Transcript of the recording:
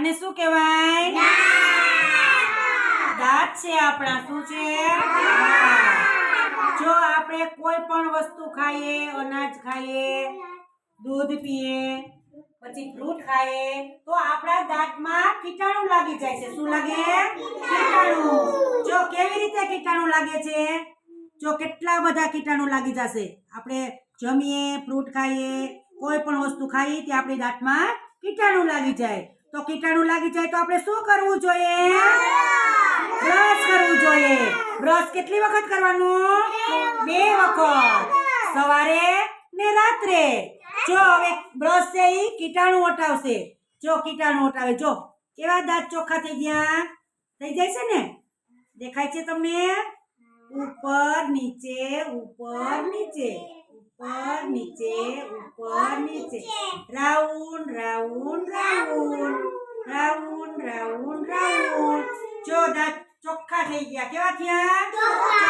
આને શું કહેવાય? દાંત. છે આપણા. શું છે? જો આપણે કોઈ પણ વસ્તુ ખાઈએ અનાજ ખાઈએ દૂધ પીએ પછી ફ્રૂટ ખાઈએ તો આપણા દાંતમાં કીટાણુ લાગી જાય છે. શું લાગે? કીટાણુ. જો કેવી રીતે કીટાણુ લાગે છે? જો કેટલા બધા કીટાણુ લાગી જશે? આપણે જમીએ ફ્રૂટ ખાઈએ કોઈ પણ વસ્તુ ખાઈએ તે આપણી દાંતમાં કીટાણુ લાગી જાય. તો કીટાણુ લાગી જાય તો આપણે શું કરવું જોઈએ? બ્રશ. કરવું જોઈએ. બ્રશ કેટલી વખત કરવાનું? બે વખત. સવારે ને રાત્રે. જો હવે બ્રશ છે એ કીટાણુ હટાવશે જો કીટાણુ હટાવે જો કેવા દાંત ચોખ્ખા થઈ ગયા? થઈ જાય છે ને? દેખાય છે તમને? ઉપર નીચે ઉપર નીચે. ઉપર નીચે ઉપર નીચે. રાઉન્ડ રાઉન્ડ ચોખ્ખા થઈ ગયા. કેવા થયા?